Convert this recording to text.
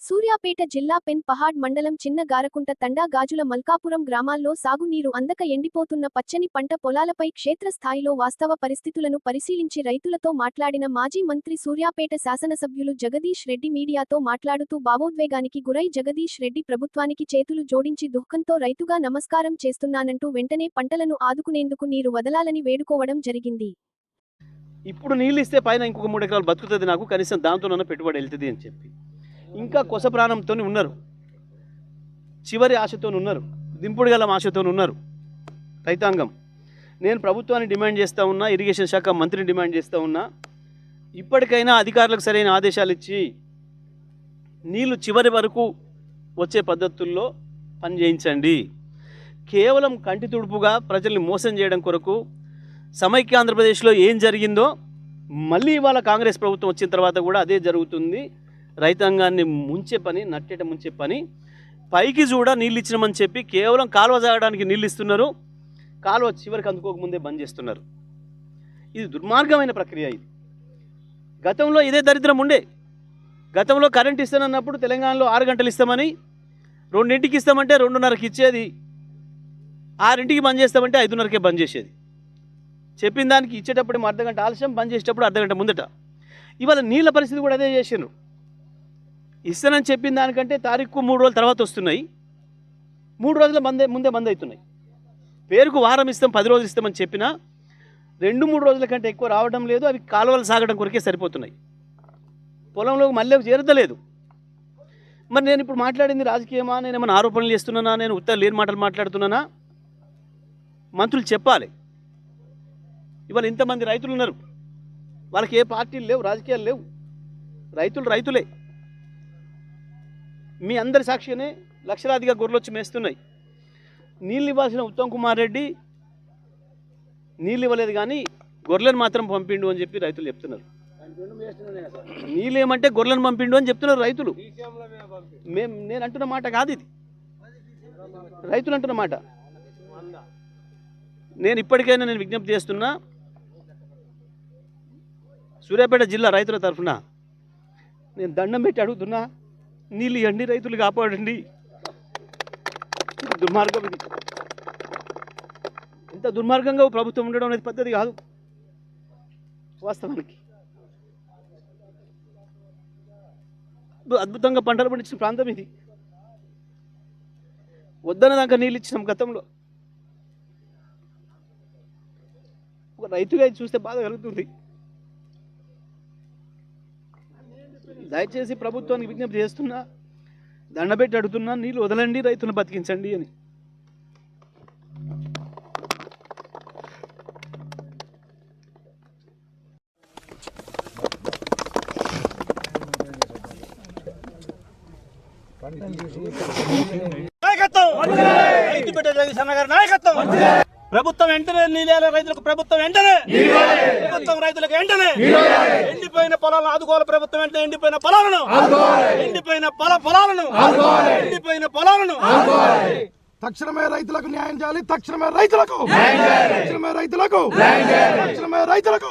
సూర్యాపేట జిల్లా పెన్ పహాడ్ మండలం చిన్న గారకుంట తండా గాజుల మల్కాపురం గ్రామాల్లో సాగునీరు అందక ఎండిపోతున్న పచ్చని పంట పొలాలపై క్షేత్రస్థాయిలో వాస్తవ పరిస్థితులను పరిశీలించి రైతులతో మాట్లాడిన మాజీ మంత్రి సూర్యాపేట శాసనసభ్యులు జగదీష్ రెడ్డి మీడియాతో మాట్లాడుతూ భావోద్వేగానికి గురై జగదీష్ రెడ్డి ప్రభుత్వానికి చేతులు జోడించి దుఃఖంతో రైతుగా నమస్కారం చేస్తున్నానంటూ వెంటనే పంటలను ఆదుకునేందుకు నీరు వదలాలని వేడుకోవడం జరిగింది. ఇప్పుడు నీళ్ళు ఇస్తే పైన ఇంకొక మూడు ఎకరాలు బతుకుతుంది నాకు కనీసం దాంతోనన్నా పెట్టుబడి వెళ్తుంది అని చెప్పి. ఇంకా కొస ప్రాణంతో ఉన్నారు. చివరి ఆశతో ఉన్నారు. దింపుడు గల ఆశతో ఉన్నారు. రైతాంగం. నేను ప్రభుత్వాన్ని డిమాండ్ చేస్తూ ఉన్నా ఇరిగేషన్ శాఖ మంత్రిని డిమాండ్ చేస్తూ ఉన్నా ఇప్పటికైనా అధికారులకు సరైన ఆదేశాలు ఇచ్చి నీళ్ళు చివరి వరకు వచ్చే పద్ధతుల్లో పని చేయించండి కేవలం కంటి తుడుపుగా ప్రజల్ని మోసం చేయడం కొరకు సమైక్య ఆంధ్రప్రదేశ్లో ఏం జరిగిందో మళ్ళీ ఇవాళ కాంగ్రెస్ ప్రభుత్వం వచ్చిన తర్వాత కూడా అదే జరుగుతుంది. రైతాంగాన్ని ముంచే పని నట్టేట ముంచే పని. పైకి చూడ నీళ్ళు ఇచ్చినామని చెప్పి కేవలం కాలువ జాగడానికి నీళ్ళు ఇస్తున్నారు. కాలువ చివరికి అందుకోకముందే బంద్ చేస్తున్నారు. ఇది దుర్మార్గమైన ప్రక్రియ ఇది. గతంలో ఇదే దరిద్రం ఉండే. గతంలో కరెంట్ ఇస్తానన్నప్పుడు తెలంగాణలో ఆరు గంటలు ఇస్తామని రెండింటికి ఇస్తామంటే రెండున్నరకి ఇచ్చేది. ఆరింటికి బంద్ చేస్తామంటే ఐదున్నరకే బంద్ చేసేది. చెప్పిన దానికి ఇచ్చేటప్పుడు అర్ధగంట ఆలస్యం పని చేసేటప్పుడు అర్ధగంట ముందట. ఇవాళ నీళ్ళ పరిస్థితి కూడా అదే చేసిండ్రు. ఇస్తానని చెప్పిన దానికంటే తారీఖు మూడు రోజుల తర్వాత వస్తున్నాయి. మూడు రోజుల మందే ముందే బంద్ అవుతున్నాయి. పేరుకు వారం ఇస్తాం పది రోజులు ఇస్తామని చెప్పినా రెండు మూడు రోజుల కంటే ఎక్కువ రావడం లేదు అవి కాలువలు సాగడం కొరకే సరిపోతున్నాయి. పొలంలోకి మళ్ళీ చేరదలేదు మరి నేను ఇప్పుడు మాట్లాడింది రాజకీయమా? నేను ఏమైనా ఆరోపణలు చేస్తున్నానా? నేను ఉత్తర లేని మాటలు మాట్లాడుతున్నానా? మంత్రులు చెప్పాలి. ఇవాళ ఇంతమంది రైతులు ఉన్నారు. వాళ్ళకి ఏ పార్టీలు లేవు రాజకీయాలు లేవు. రైతులు రైతులే. మీ అందరి సాక్షిగానే లక్షలాదిగా గొర్రెలు వచ్చి మేస్తున్నాయి. నీళ్ళు ఇవ్వాల్సిన ఉత్తమ్ కుమార్ రెడ్డి నీళ్ళు ఇవ్వలేదు కానీ గొర్రెలను మాత్రం పంపిండు అని చెప్పి రైతులు చెప్తున్నారు. నీళ్ళు ఏమంటే గొర్రెలను పంపిండు అని చెప్తున్నారు రైతులు. మేము నేను అంటున్న మాట కాదు ఇది. రైతులు అంటున్న మాట. నేను ఇప్పటికైనా నేను విజ్ఞప్తి చేస్తున్నా సూర్యాపేట జిల్లా రైతుల తరఫున నేను దండం పెట్టి అడుగుతున్నా నీళ్ళు ఇవ్వండి రైతులు కాపాడండి. దుర్మార్గం ఇది. ఇంత దుర్మార్గంగా ప్రభుత్వం ఉండడం అనేది పద్ధతి కాదు. వాస్తవానికి. అద్భుతంగా పంటలు పండించిన ప్రాంతం ఇది. వద్దన దాకా నీళ్ళు ఇచ్చినాం గతంలో. ఒక రైతుగా చూస్తే బాధ కలుగుతుంది. దయచేసి ప్రభుత్వానికి విజ్ఞప్తి చేస్తున్నా దండబెట్టి అడుగుతున్నా నీళ్ళు వదలండి రైతులను బతికించండి అని. నాయకత్వం! రైతు బిడ్డ గారి నాయకత్వం! ప్రభుత్వం వెంటనే నీళ్ళ రైతులకు ప్రభుత్వం వెంటనే. ప్రభుత్వం రైతులకు వెంటనే. ఎండిపోయిన పొలాలను ఆదుకోవాలి ప్రభుత్వం వెంటనే. ఎండిపోయిన పొలాలను. ఎండిపోయిన పొల పొలాలను. ఎండిపోయిన పొలాలను. తక్షణమే రైతులకు న్యాయం చేయాలి తక్షణమే రైతులకు. తక్షణమే రైతులకు. తక్షణమే రైతులకు.